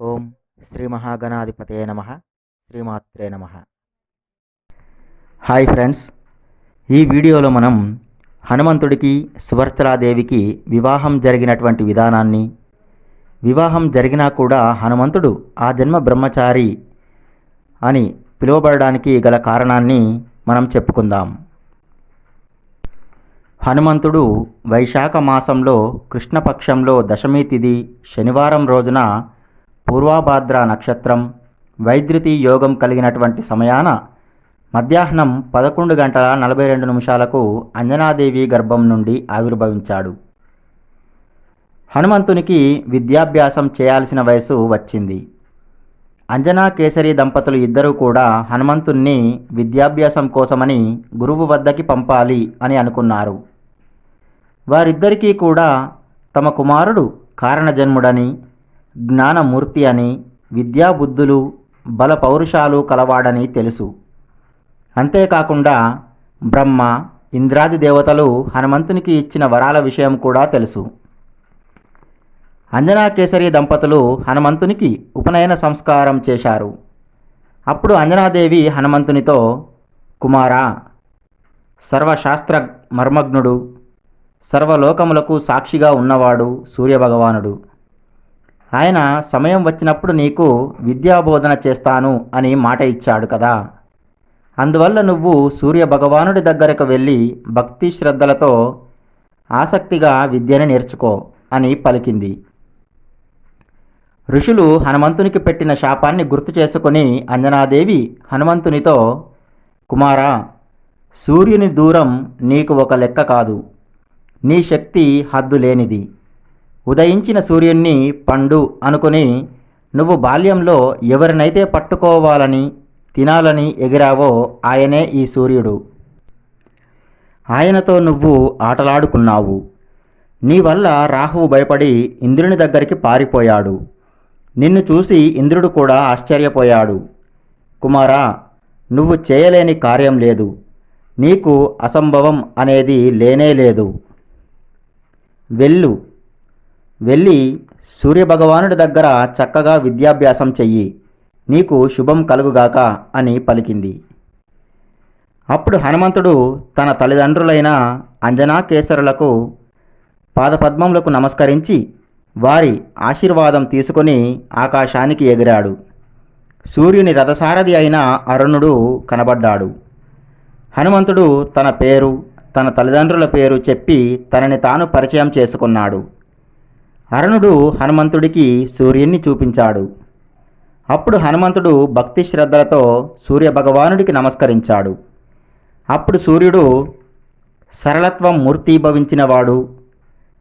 ఓం శ్రీ మహాగణాధిపతే నమ. శ్రీమాత్రే నమ. Hi friends. ఈ వీడియోలో మనం హనుమంతుడికి సువర్చలాదేవికి వివాహం జరిగినటువంటి విధానాన్ని వివాహం జరిగినా కూడా హనుమంతుడు ఆ జన్మ బ్రహ్మచారి అని పిలువబడడానికి గల కారణాన్ని మనం చెప్పుకుందాం. హనుమంతుడు వైశాఖ మాసంలో కృష్ణపక్షంలో దశమి తిథి శనివారం రోజున పూర్వాభాద్ర నక్షత్రం వైద్యుతి యోగం కలిగినటువంటి సమయాన మధ్యాహ్నం పదకొండు గంటల నలభై రెండు నిమిషాలకు అంజనాదేవి గర్భం నుండి ఆవిర్భవించాడు. హనుమంతునికి విద్యాభ్యాసం చేయాల్సిన వయసు వచ్చింది. అంజనా కేసరి దంపతులు ఇద్దరూ కూడా హనుమంతుణ్ణి విద్యాభ్యాసం కోసమని గురువు వద్దకి పంపాలి అని అనుకున్నారు. వారిద్దరికీ కూడా తమ కుమారుడు కారణజన్ముడని జ్ఞానమూర్తి అని విద్యాబుద్ధులు బల పౌరుషాలు కలవాడని తెలుసు. అంతేకాకుండా బ్రహ్మ ఇంద్రాది దేవతలు హనుమంతునికి ఇచ్చిన వరాల విషయం కూడా తెలుసు. అంజనాకేసరి దంపతులు హనుమంతునికి ఉపనయన సంస్కారం చేశారు. అప్పుడు అంజనాదేవి హనుమంతునితో కుమారా సర్వశాస్త్ర మర్మజ్ఞుడు సర్వలోకములకు సాక్షిగా ఉన్నవాడు సూర్యభగవానుడు. ఆయన సమయం వచ్చినప్పుడు నీకు విద్యాబోధన చేస్తాను అని మాట ఇచ్చాడు కదా. అందువల్ల నువ్వు సూర్యభగవానుడి దగ్గరకు వెళ్ళి భక్తి శ్రద్ధలతో ఆసక్తిగా విద్యను నేర్చుకో అని పలికింది. ఋషులు హనుమంతునికి పెట్టిన శాపాన్ని గుర్తు చేసుకుని అంజనాదేవి హనుమంతునితో కుమారా సూర్యుని దూరం నీకు ఒక లెక్క కాదు. నీ శక్తి హద్దు లేనిది. ఉదయించిన సూర్యుణ్ణి పండు అనుకుని నువ్వు బాల్యంలో ఎవరినైతే పట్టుకోవాలని తినాలని ఎగిరావో ఆయనే ఈ సూర్యుడు. ఆయనతో నువ్వు ఆటలాడుకున్నావు. నీ వల్ల రాహువు భయపడి ఇంద్రుని దగ్గరికి పారిపోయాడు. నిన్ను చూసి ఇంద్రుడు కూడా ఆశ్చర్యపోయాడు. కుమారా నువ్వు చేయలేని కార్యం లేదు. నీకు అసంభవం అనేది లేనే లేదు. వెళ్ళు. వెళ్ళి సూర్యభగవానుడి దగ్గర చక్కగా విద్యాభ్యాసం చెయ్యి. నీకు శుభం కలుగుగాక అని పలికింది. అప్పుడు హనుమంతుడు తన తల్లిదండ్రులైన అంజనాకేసరులకు పాదపద్మములకు నమస్కరించి వారి ఆశీర్వాదం తీసుకొని ఆకాశానికి ఎగిరాడు. సూర్యుని రథసారథి అయిన అరుణుడు కనబడ్డాడు. హనుమంతుడు తన పేరు తన తల్లిదండ్రుల పేరు చెప్పి తనని తాను పరిచయం చేసుకున్నాడు. అరుణుడు హనుమంతుడికి సూర్యుణ్ణి చూపించాడు. అప్పుడు హనుమంతుడు భక్తి శ్రద్ధలతో సూర్యభగవానుడికి నమస్కరించాడు. అప్పుడు సూర్యుడు సరళత్వం మూర్తీభవించినవాడు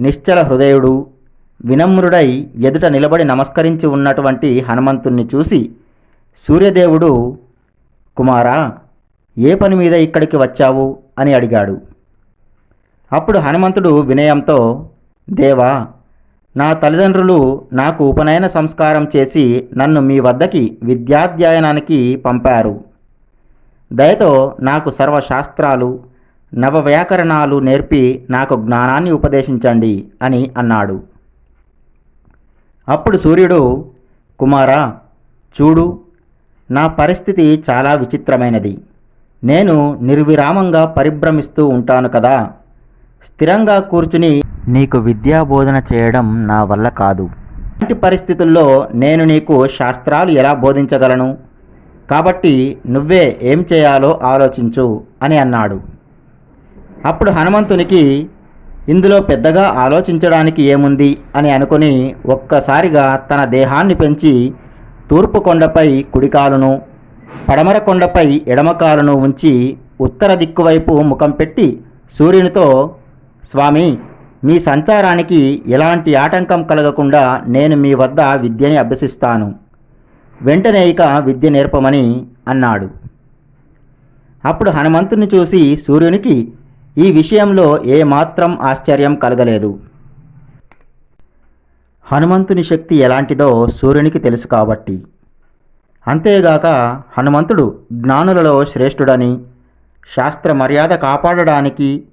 నిశ్చల హృదయుడు వినమ్రుడై ఎదుట నిలబడి నమస్కరించి ఉన్నటువంటి హనుమంతుణ్ణి చూసి సూర్యదేవుడు కుమారా ఏ పని మీద ఇక్కడికి వచ్చావు? అని అడిగాడు. అప్పుడు హనుమంతుడు వినయంతో దేవా నా తల్లిదండ్రులు నాకు ఉపనయన సంస్కారం చేసి నన్ను మీ వద్దకి విద్యాధ్యయనానికి పంపారు. దయతో నాకు సర్వశాస్త్రాలు నవవ్యాకరణాలు నేర్పి నాకు జ్ఞానాన్ని ఉపదేశించండి అని అన్నాడు. అప్పుడు సూర్యుడు కుమారా చూడు నా పరిస్థితి చాలా విచిత్రమైనది. నేను నిర్విరామంగా పరిభ్రమిస్తూ ఉంటాను కదా. స్థిరంగా కూర్చుని నీకు విద్యాబోధన చేయడం నా వల్ల కాదు. ఇలాంటి పరిస్థితుల్లో నేను నీకు శాస్త్రాలు ఎలా బోధించగలను? కాబట్టి నువ్వే ఏం చేయాలో ఆలోచించు అని అన్నాడు. అప్పుడు హనుమంతునికి ఇందులో పెద్దగా ఆలోచించడానికి ఏముంది? అని అనుకుని ఒక్కసారిగా తన దేహాన్ని పెంచి తూర్పు కొండపై కుడికాలును పడమర కొండపై ఎడమకాలును ఉంచి ఉత్తర దిక్కువైపు ముఖం పెట్టి సూర్యునితో స్వామి మీ సంచారానికి ఎలాంటి ఆటంకం కలగకుండా నేను మీ వద్ద విద్యని అభ్యసిస్తాను. వెంటనే ఇక విద్య నేర్పమని అన్నాడు. అప్పుడు హనుమంతుని చూసి సూర్యునికి ఈ విషయంలో ఏమాత్రం ఆశ్చర్యం కలగలేదు. హనుమంతుని శక్తి ఎలాంటిదో సూర్యునికి తెలుసు కాబట్టి. అంతేగాక హనుమంతుడు జ్ఞానులలో శ్రేష్ఠుడని శాస్త్ర మర్యాద కాపాడడానికి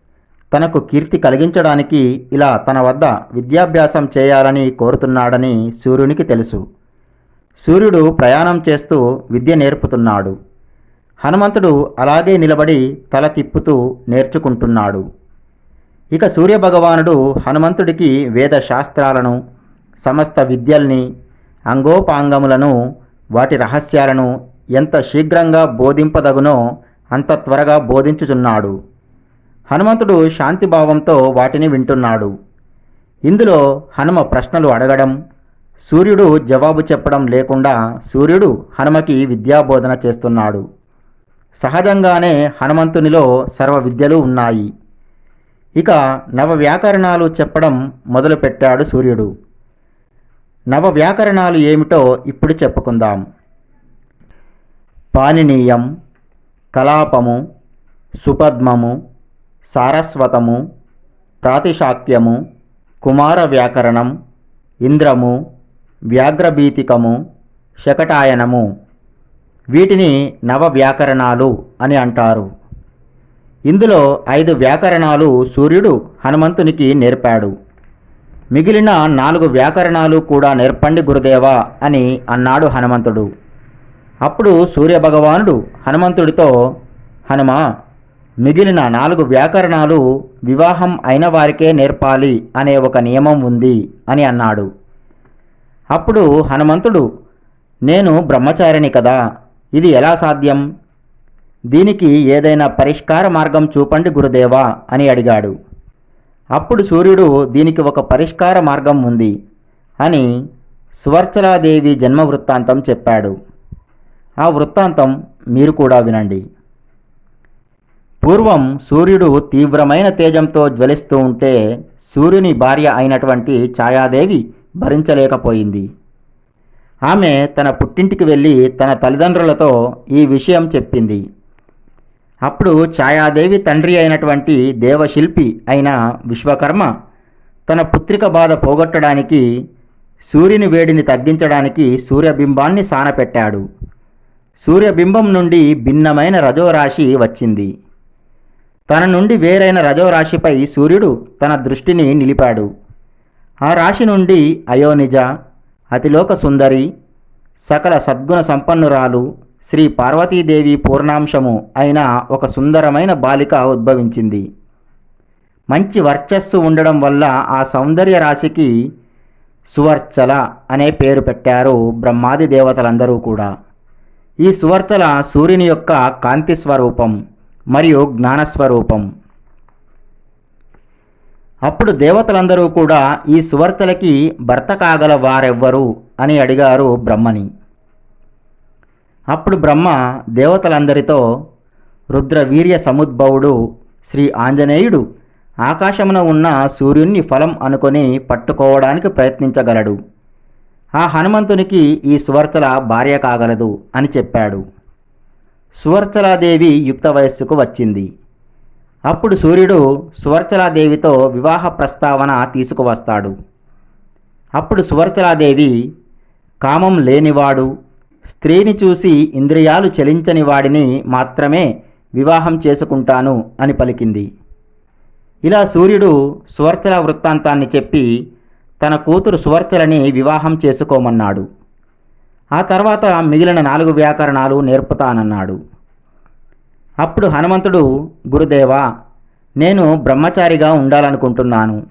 తనకు కీర్తి కలిగించడానికి ఇలా తన వద్ద విద్యాభ్యాసం చేయాలని కోరుతున్నాడని సూర్యునికి తెలుసు. సూర్యుడు ప్రయాణం చేస్తూ విద్య నేర్పుతున్నాడు. హనుమంతుడు అలాగే నిలబడి తల తిప్పుతూ నేర్చుకుంటున్నాడు. ఇక సూర్యభగవానుడు హనుమంతుడికి వేద శాస్త్రాలను సమస్త విద్యల్ని అంగోపాంగములను వాటి రహస్యాలను ఎంత శీఘ్రంగా బోధింపదగునో అంత త్వరగా బోధించుచున్నాడు. హనుమంతుడు శాంతిభావంతో వాటిని వింటున్నాడు. ఇందులో హనుమ ప్రశ్నలు అడగడం సూర్యుడు జవాబు చెప్పడం లేకుండా సూర్యుడు హనుమకి విద్యాబోధన చేస్తున్నాడు. సహజంగానే హనుమంతునిలో సర్వ విద్యలు ఉన్నాయి. ఇక నవ వ్యాకరణాలు చెప్పడం మొదలుపెట్టాడు సూర్యుడు. నవ వ్యాకరణాలు ఏమిటో ఇప్పుడు చెప్పుకుందాం. పాణినీయం కలాపము సుపద్మము సారస్వతము ప్రాతిశాక్యము కుమార వ్యాకరణం ఇంద్రము వ్యాఘ్రభీతికము శకటాయనము. వీటిని నవ వ్యాకరణాలు అని అంటారు. ఇందులో ఐదు వ్యాకరణాలు సూర్యుడు హనుమంతునికి నేర్పాడు. మిగిలిన నాలుగు వ్యాకరణాలు కూడా నేర్పండి గురుదేవా అని అన్నాడు హనుమంతుడు. అప్పుడు సూర్యభగవానుడు హనుమంతుడితో హనుమా మిగిలిన నాలుగు వ్యాకరణాలు వివాహం అయిన వారికే నేర్పాలి అనే ఒక నియమం ఉంది అని అన్నాడు. అప్పుడు హనుమంతుడు నేను బ్రహ్మచారిని కదా ఇది ఎలా సాధ్యం? దీనికి ఏదైనా పరిష్కార మార్గం చూపండి గురుదేవా అని అడిగాడు. అప్పుడు సూర్యుడు దీనికి ఒక పరిష్కార మార్గం ఉంది అని సువర్చలాదేవి జన్మ వృత్తాంతం చెప్పాడు. ఆ వృత్తాంతం మీరు కూడా వినండి. పూర్వం సూర్యుడు తీవ్రమైన తేజంతో జ్వలిస్తూ ఉంటే సూర్యుని భార్య అయినటువంటి ఛాయాదేవి భరించలేకపోయింది. ఆమె తన పుట్టింటికి వెళ్ళి తన తల్లిదండ్రులతో ఈ విషయం చెప్పింది. అప్పుడు ఛాయాదేవి తండ్రి అయినటువంటి దేవశిల్పి అయిన విశ్వకర్మ తన పుత్రిక బాధ పోగొట్టడానికి సూర్యుని వేడిని తగ్గించడానికి సూర్యబింబాన్ని సానపెట్టాడు. సూర్యబింబం నుండి భిన్నమైన రజోరాశి వచ్చింది. తన నుండి వేరైన రజోరాశిపై సూర్యుడు తన దృష్టిని నిలిపాడు. ఆ రాశి నుండి అయోనిజ అతిలోక సుందరి సకల సద్గుణ సంపన్నురాలు శ్రీ పార్వతీదేవి పూర్ణాంశము అయిన ఒక సుందరమైన బాలిక ఉద్భవించింది. మంచి వర్చస్సు ఉండడం వల్ల ఆ సౌందర్య రాశికి సువర్చల అనే పేరు పెట్టారు బ్రహ్మాది దేవతలందరూ కూడా. ఈ సువర్చల సూర్యుని యొక్క కాంతి స్వరూపం మరియు జ్ఞానస్వరూపం. అప్పుడు దేవతలందరూ కూడా ఈ సువర్తలకి భర్త కాగల వారెవ్వరు అని అడిగారు బ్రహ్మని. అప్పుడు బ్రహ్మ దేవతలందరితో రుద్రవీర్య సముద్భవుడు శ్రీ ఆంజనేయుడు ఆకాశమున ఉన్న సూర్యుణ్ణి ఫలం అనుకొని పట్టుకోవడానికి ప్రయత్నించగలడు. ఆ హనుమంతునికి ఈ సువర్తల భార్య కాగలదు అని చెప్పాడు. సువర్చలాదేవి యుక్త వయస్సుకు వచ్చింది. అప్పుడు సూర్యుడు సువర్చలాదేవితో వివాహ ప్రస్తావన తీసుకువస్తాడు. అప్పుడు సువర్చలాదేవి కామం లేనివాడు స్త్రీని చూసి ఇంద్రియాలు చలించని వాడిని మాత్రమే వివాహం చేసుకుంటాను అని పలికింది. ఇలా సూర్యుడు సువర్చల వృత్తాంతాన్ని చెప్పి తన కూతురు సువర్చలని వివాహం చేసుకోమన్నాడు. ఆ తర్వాత మిగిలిన నాలుగు వ్యాకరణాలు నేర్పుతానన్నాడు. అప్పుడు హనుమంతుడు గురుదేవా నేను బ్రహ్మచారిగా ఉండాలనుకుంటున్నాను.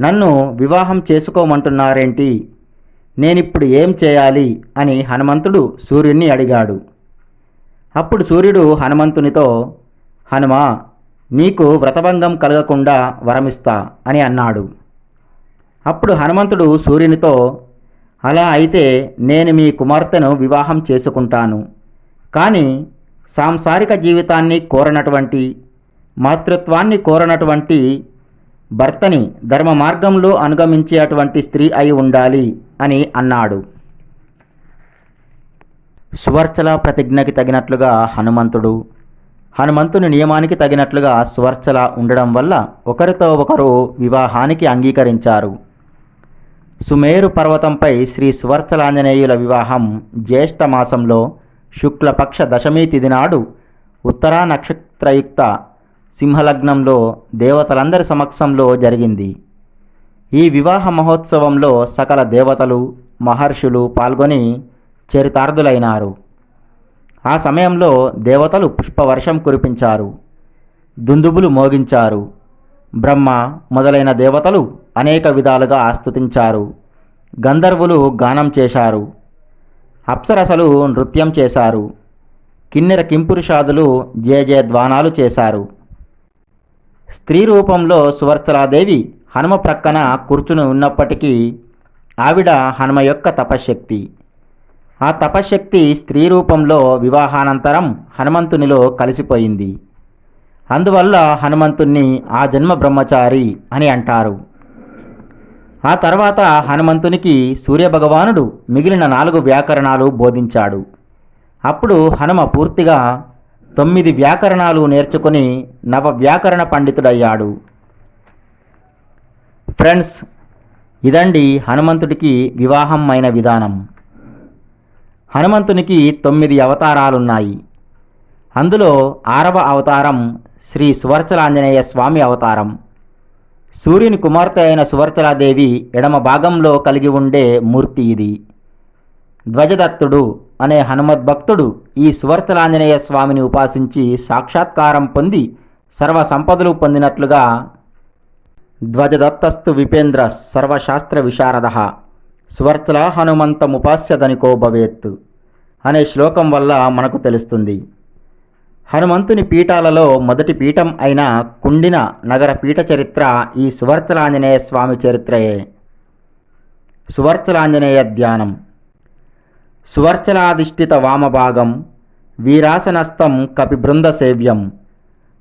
నన్ను వివాహం చేసుకోమంటున్నారేంటి? నేనిప్పుడు ఏం చేయాలి? అని హనుమంతుడు సూర్యుణ్ణి అడిగాడు. అప్పుడు సూర్యుడు హనుమంతునితో హనుమా నీకు వ్రతభంగం కలగకుండా వరమిస్తా అని అన్నాడు. అప్పుడు హనుమంతుడు సూర్యునితో అలా అయితే నేను మీ కుమార్తెను వివాహం చేసుకుంటాను. కానీ సాంసారిక జీవితాన్ని కోరనటువంటి మాతృత్వాన్ని కోరనటువంటి భర్తని ధర్మ మార్గంలో అనుగమించేటువంటి స్త్రీ అయి ఉండాలి అని అన్నాడు. సువర్చల ప్రతిజ్ఞకి తగినట్లుగా హనుమంతుడు హనుమంతుని నియమానికి తగినట్లుగా సువర్చల ఉండడం వల్ల ఒకరితో ఒకరు వివాహానికి అంగీకరించారు. సుమేరు పర్వతంపై శ్రీ స్వర్తలాంజనేయుల వివాహం జ్యేష్ఠ మాసంలో శుక్లపక్ష దశమి తిథి నాడు ఉత్తరా నక్షత్రయుక్త సింహలగ్నంలో దేవతలందరి సమక్షంలో జరిగింది. ఈ వివాహ మహోత్సవంలో సకల దేవతలు మహర్షులు పాల్గొని చరితార్థులైనారు. ఆ సమయంలో దేవతలు పుష్పవర్షం కురిపించారు. దుందుబులు మోగించారు. బ్రహ్మ మొదలైన దేవతలు అనేక విధాలుగా ఆస్తుతించారు గంధర్వులు గానం చేశారు. అప్సరసలు నృత్యం చేశారు. కిన్నెర కింపురుషాదులు జయజయధ్వానాలు చేశారు. స్త్రీ రూపంలో సువర్చలాదేవి హనుమ ప్రక్కన కూర్చుని ఉన్నప్పటికీ ఆవిడ హనుమ యొక్క తపశ్శక్తి. ఆ తపశ్శక్తి స్త్రీ రూపంలో వివాహానంతరం హనుమంతునిలో కలిసిపోయింది. అందువల్ల హనుమంతుణ్ణి ఆ జన్మ బ్రహ్మచారి అని అంటారు. ఆ తర్వాత హనుమంతునికి సూర్యభగవానుడు మిగిలిన నాలుగు వ్యాకరణాలు బోధించాడు. అప్పుడు హనుమ పూర్తిగా తొమ్మిది వ్యాకరణాలు నేర్చుకుని నవ వ్యాకరణ పండితుడయ్యాడు. ఫ్రెండ్స్ ఇదండి హనుమంతుడికి వివాహం అయిన విధానం. హనుమంతునికి తొమ్మిది అవతారాలున్నాయి. అందులో ఆరవ అవతారం శ్రీ సువర్చలాంజనేయ స్వామి అవతారం. సూర్యుని కుమార్తె అయిన సువర్చలాదేవి ఎడమ భాగంలో కలిగి ఉండే మూర్తి ఇది. ధ్వజదత్తుడు అనే హనుమద్భక్తుడు ఈ సువర్చలాంజనేయ స్వామిని ఉపాసించి సాక్షాత్కారం పొంది సర్వ సంపదలు పొందినట్లుగా ధ్వజదత్తస్తు విపేంద్ర సర్వశాస్త్ర విశారద సువర్చల హనుమంతముపాస్యదనికో భవేత్ అనే శ్లోకం వల్ల మనకు తెలుస్తుంది. హనుమంతుని పీఠాలలో మొదటి పీఠం అయిన కుండిన నగర పీఠ చరిత్ర ఈ సువర్చలాంజనేయ స్వామి చరిత్రయే. సువర్చలాంజనేయ ధ్యానం. సువర్చలాధిష్ఠిత వామభాగం వీరాసనస్థం కపిబృంద సేవ్యం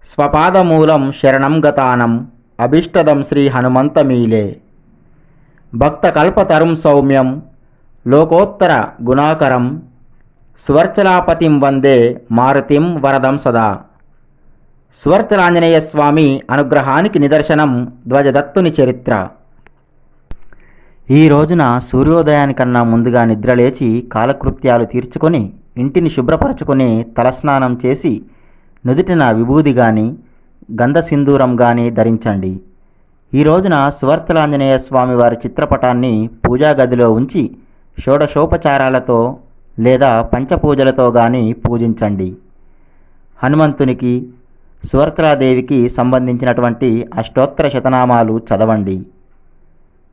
స్వపాదమూలం శరణం గతానం అభిష్టదం శ్రీ హనుమంతమీలే భక్తకల్పతరుం సౌమ్యం లోకోత్తర గుణాకరం స్వర్చలాపతిం వందే మారుతిం వరదం సదా. సువర్చలాంజనేయ స్వామి అనుగ్రహానికి నిదర్శనం ధ్వజదత్తుని చరిత్ర. ఈ రోజున సూర్యోదయానికన్నా ముందుగా నిద్రలేచి కాలకృత్యాలు తీర్చుకొని ఇంటిని శుభ్రపరచుకొని తలస్నానం చేసి నుదుటిన విభూది గాని గంధ సింధూరం గాని ధరించండి. ఈ రోజున సువర్తలాంజనేయ స్వామి వారి చిత్రపటాన్ని పూజా గదిలో ఉంచి షోడశోపచారాలతో లేదా పంచపూజలతో కానీ పూజించండి. హనుమంతునికి సువర్తలాదేవికి సంబంధించినటువంటి అష్టోత్తర శతనామాలు చదవండి.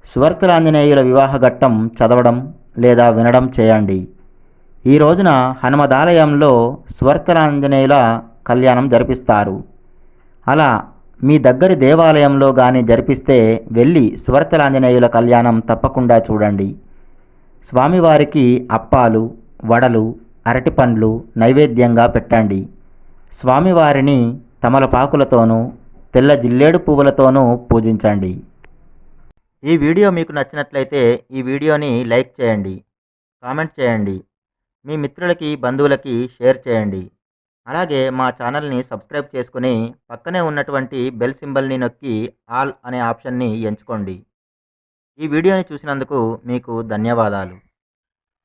సువర్తలాంజనేయుల వివాహ ఘట్టం చదవడం లేదా వినడం చేయండి. ఈ రోజున హనుమదాలయంలో సువర్తలాంజనేయుల కళ్యాణం జరిపిస్తారు. అలా మీ దగ్గరి దేవాలయంలో కానీ జరిపిస్తే వెళ్ళి సువర్తలాంజనేయుల కళ్యాణం తప్పకుండా చూడండి. స్వామివారికి అప్పాలు వడలు అరటిపండ్లు నైవేద్యంగా పెట్టండి. స్వామివారిని తమలపాకులతోనూ తెల్ల జిల్లేడు పువ్వులతోనూ పూజించండి. ఈ వీడియో మీకు నచ్చినట్లయితే ఈ వీడియోని లైక్ చేయండి కామెంట్ చేయండి మీ మిత్రులకి బంధువులకి షేర్ చేయండి. అలాగే మా ఛానల్ని సబ్స్క్రైబ్ చేసుకుని పక్కనే ఉన్నటువంటి బెల్ సింబల్ని నొక్కి ఆల్ అనే ఆప్షన్ని ఎంచుకోండి. ఈ వీడియోని చూసినందుకు మీకు ధన్యవాదాలు.